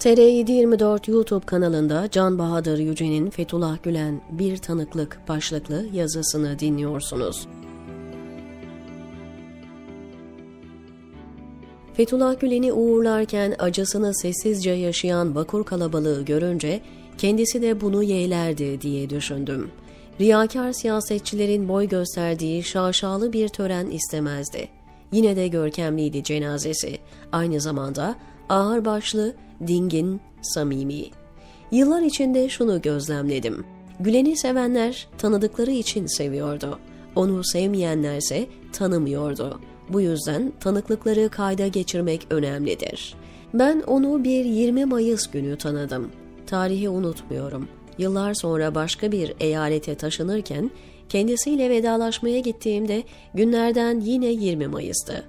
TR724 YouTube kanalında Can Bahadır Yüce'nin Fethullah Gülen Bir Tanıklık başlıklı yazısını dinliyorsunuz. Fethullah Gülen'i uğurlarken acısını sessizce yaşayan vakur kalabalığı görünce kendisi de bunu yeğlerdi diye düşündüm. Riyakar siyasetçilerin boy gösterdiği şaşalı bir tören istemezdi. Yine de görkemliydi cenazesi. Aynı zamanda ağırbaşlı, dingin, samimi. Yıllar içinde şunu gözlemledim. Gülen'i sevenler tanıdıkları için seviyordu. Onu sevmeyenlerse tanımıyordu. Bu yüzden tanıklıkları kayda geçirmek önemlidir. Ben onu bir 20 Mayıs günü tanıdım. Tarihi unutmuyorum. Yıllar sonra başka bir eyalete taşınırken kendisiyle vedalaşmaya gittiğimde günlerden yine 20 Mayıs'tı.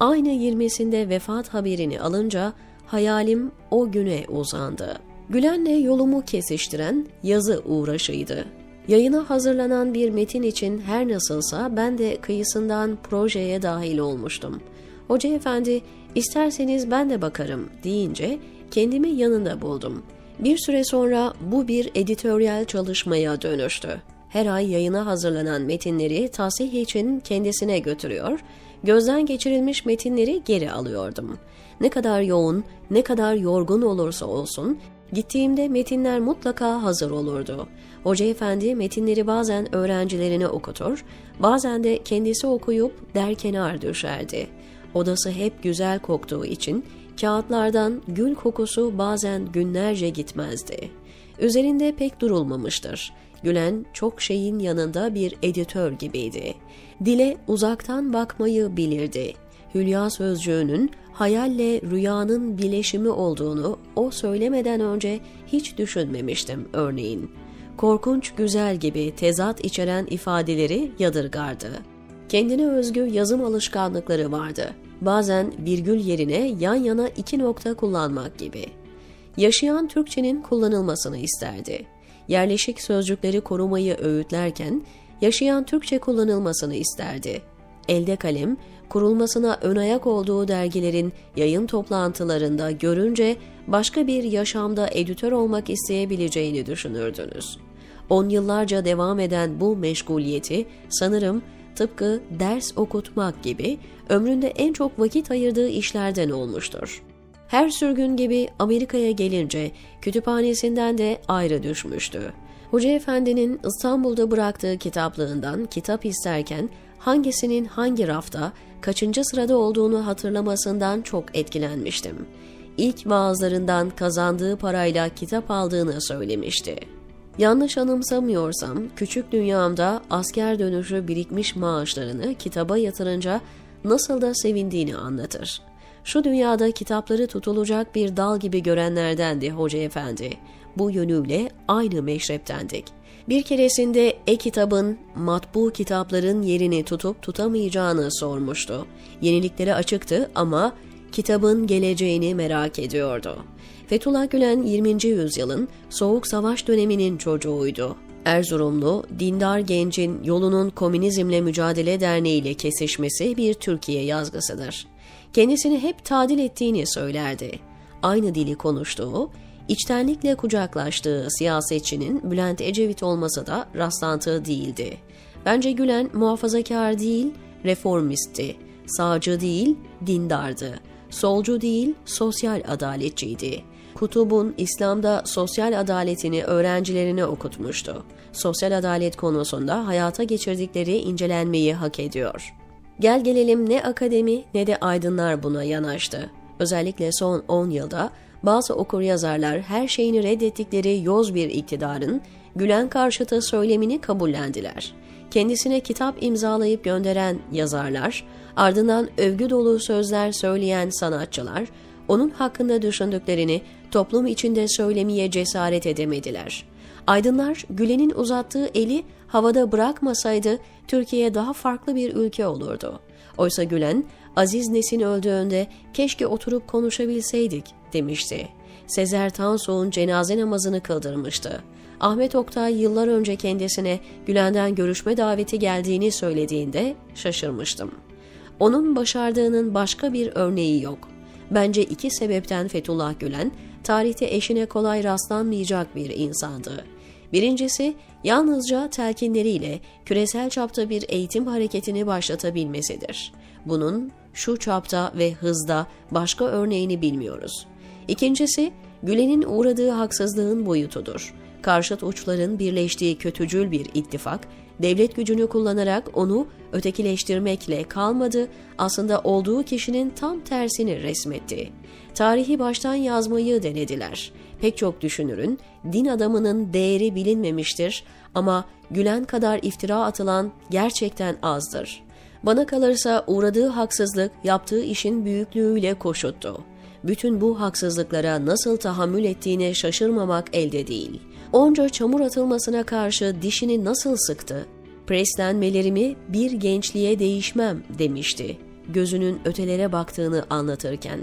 Aynı 20'sinde vefat haberini alınca hayalim o güne uzandı. Gülen'le yolumu kesiştiren yazı uğraşıydı. Yayına hazırlanan bir metin için her nasılsa ben de kıyısından projeye dahil olmuştum. Hoca efendi isterseniz ben de bakarım deyince kendimi yanında buldum. Bir süre sonra bu bir editoryal çalışmaya dönüştü. Her ay yayına hazırlanan metinleri tasih için kendisine götürüyor, gözden geçirilmiş metinleri geri alıyordum. Ne kadar yoğun, ne kadar yorgun olursa olsun, gittiğimde metinler mutlaka hazır olurdu. Hoca efendi metinleri bazen öğrencilerine okutur, bazen de kendisi okuyup derkenar düşerdi. Odası hep güzel koktuğu için kağıtlardan gül kokusu bazen günlerce gitmezdi. Üzerinde pek durulmamıştır. Gülen çok şeyin yanında bir editör gibiydi. Dile uzaktan bakmayı bilirdi. Hülya sözcüğünün hayalle rüyanın bileşimi olduğunu o söylemeden önce hiç düşünmemiştim örneğin. Korkunç güzel gibi tezat içeren ifadeleri yadırgardı. Kendine özgü yazım alışkanlıkları vardı. Bazen virgül yerine yan yana iki nokta kullanmak gibi. Yaşayan Türkçenin kullanılmasını isterdi. Yerleşik sözcükleri korumayı öğütlerken yaşayan Türkçe kullanılmasını isterdi. Elde kalem, kurulmasına ön ayak olduğu dergilerin yayın toplantılarında görünce başka bir yaşamda editör olmak isteyebileceğini düşünürdünüz. On yıllarca devam eden bu meşguliyeti sanırım tıpkı ders okutmak gibi ömründe en çok vakit ayırdığı işlerden olmuştur. Her sürgün gibi Amerika'ya gelince kütüphanesinden de ayrı düşmüştü. Hoca Efendi'nin İstanbul'da bıraktığı kitaplığından kitap isterken hangisinin hangi rafta, kaçıncı sırada olduğunu hatırlamasından çok etkilenmiştim. İlk vaazlarından kazandığı parayla kitap aldığını söylemişti. Yanlış anımsamıyorsam küçük dünyamda asker dönüşü birikmiş maaşlarını kitaba yatırınca nasıl da sevindiğini anlatır. Şu dünyada kitapları tutulacak bir dal gibi görenlerdendi Hoca Efendi. Bu yönüyle aynı meşreptendik. Bir keresinde e-kitabın, matbu kitapların yerini tutup tutamayacağını sormuştu. Yeniliklere açıktı ama kitabın geleceğini merak ediyordu. Fethullah Gülen 20. yüzyılın Soğuk Savaş döneminin çocuğuydu. Erzurumlu, dindar gencin yolunun Komünizmle Mücadele Derneği ile kesişmesi bir Türkiye yazgısıdır. Kendisini hep tadil ettiğini söylerdi. Aynı dili konuştuğu, içtenlikle kucaklaştığı siyasetçinin Bülent Ecevit olmasa da rastlantı değildi. Bence Gülen muhafazakar değil, reformistti. Sağcı değil, dindardı. Solcu değil, sosyal adaletçiydi. Kutub'un İslam'da sosyal adaletini öğrencilerine okutmuştu. Sosyal adalet konusunda hayata geçirdikleri incelenmeyi hak ediyor. Gel gelelim ne akademi ne de aydınlar buna yanaştı. Özellikle son 10 yılda bazı okuryazarlar her şeyini reddettikleri yoz bir iktidarın Gülen karşıtı söylemini kabullendiler. Kendisine kitap imzalayıp gönderen yazarlar, ardından övgü dolu sözler söyleyen sanatçılar, onun hakkında düşündüklerini toplum içinde söylemeye cesaret edemediler. Aydınlar Gülen'in uzattığı eli havada bırakmasaydı Türkiye daha farklı bir ülke olurdu. Oysa Gülen, Aziz Nesin öldüğünde keşke oturup konuşabilseydik demişti. Sezer Tansu'nun cenaze namazını kıldırmıştı. Ahmet Oktay yıllar önce kendisine Gülen'den görüşme daveti geldiğini söylediğinde şaşırmıştım. Onun başardığının başka bir örneği yok. Bence iki sebepten Fethullah Gülen tarihte eşine kolay rastlanmayacak bir insandı. Birincisi, yalnızca telkinleriyle küresel çapta bir eğitim hareketini başlatabilmesidir. Bunun şu çapta ve hızda başka örneğini bilmiyoruz. İkincisi, Gülen'in uğradığı haksızlığın boyutudur. Karşıt uçların birleştiği kötücül bir ittifak, devlet gücünü kullanarak onu ötekileştirmekle kalmadı, aslında olduğu kişinin tam tersini resmetti. Tarihi baştan yazmayı denediler. Pek çok düşünürün din adamının değeri bilinmemiştir ama Gülen kadar iftira atılan gerçekten azdır. Bana kalırsa uğradığı haksızlık yaptığı işin büyüklüğüyle koşuttu. Bütün bu haksızlıklara nasıl tahammül ettiğine şaşırmamak elde değil. Onca çamur atılmasına karşı dişini nasıl sıktı? Preslenmelerimi bir gençliğe değişmem demişti. Gözünün ötelere baktığını anlatırken.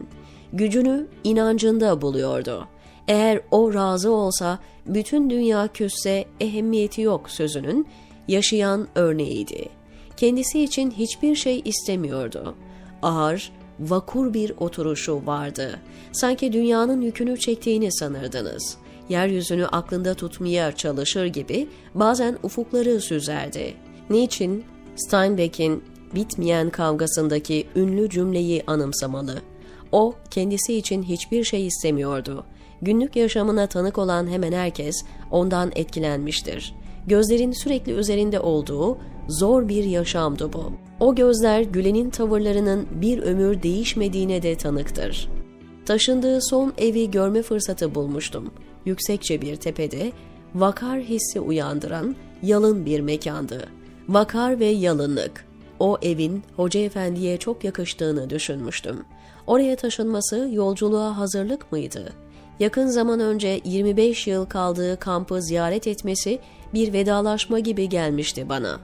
Gücünü inancında buluyordu. Eğer o razı olsa bütün dünya küsse ehemmiyeti yok sözünün yaşayan örneğiydi. Kendisi için hiçbir şey istemiyordu. Ağır, vakur bir oturuşu vardı. Sanki dünyanın yükünü çektiğini sanırdınız. Yeryüzünü aklında tutmaya çalışır gibi bazen ufukları süzerdi. Niçin? Steinbeck'in bitmeyen kavgasındaki ünlü cümleyi anımsamalı. O kendisi için hiçbir şey istemiyordu. Günlük yaşamına tanık olan hemen herkes ondan etkilenmiştir. Gözlerin sürekli üzerinde olduğu zor bir yaşamdı bu. O gözler Gülen'in tavırlarının bir ömür değişmediğine de tanıktır. Taşındığı son evi görme fırsatı bulmuştum. Yüksekçe bir tepede, vakar hissi uyandıran yalın bir mekandı. Vakar ve yalınlık. O evin Hoca Efendi'ye çok yakıştığını düşünmüştüm. Oraya taşınması yolculuğa hazırlık mıydı? Yakın zaman önce 25 yıl kaldığı kampı ziyaret etmesi bir vedalaşma gibi gelmişti bana.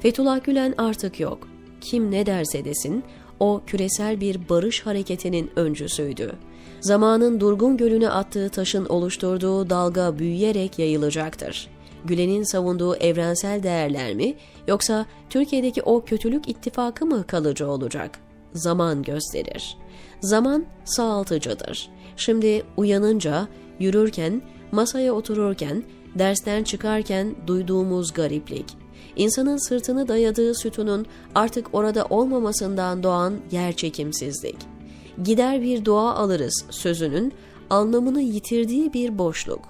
Fethullah Gülen artık yok. Kim ne derse desin, o küresel bir barış hareketinin öncüsüydü. Zamanın durgun gölüne attığı taşın oluşturduğu dalga büyüyerek yayılacaktır. Gülen'in savunduğu evrensel değerler mi yoksa Türkiye'deki o kötülük ittifakı mı kalıcı olacak? Zaman gösterir. Zaman sağaltıcıdır. Şimdi uyanınca, yürürken, masaya otururken, dersten çıkarken duyduğumuz gariplik, insanın sırtını dayadığı sütunun artık orada olmamasından doğan yerçekimsizlik. Gider bir dua alırız sözünün anlamını yitirdiği bir boşluk.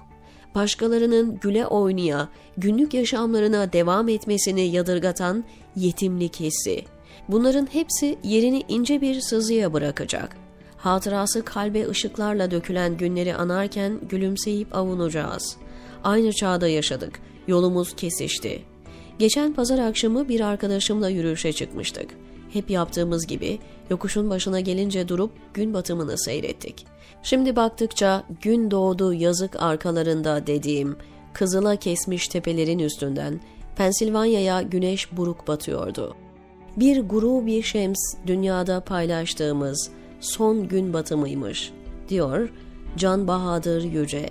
Başkalarının güle oynaya, günlük yaşamlarına devam etmesini yadırgatan yetimlik hissi. Bunların hepsi yerini ince bir sızıya bırakacak. Hatırası kalbe ışıklarla dökülen günleri anarken gülümseyip avunacağız. Aynı çağda yaşadık. Yolumuz kesişti. Geçen pazar akşamı bir arkadaşımla yürüyüşe çıkmıştık. Hep yaptığımız gibi yokuşun başına gelince durup gün batımını seyrettik. Şimdi baktıkça gün doğdu yazık arkalarında dediğim kızıla kesmiş tepelerin üstünden Pensilvanya'ya güneş buruk batıyordu. Bir guru bir şems dünyada paylaştığımız son gün batımıymış, diyor Can Bahadır Yüce.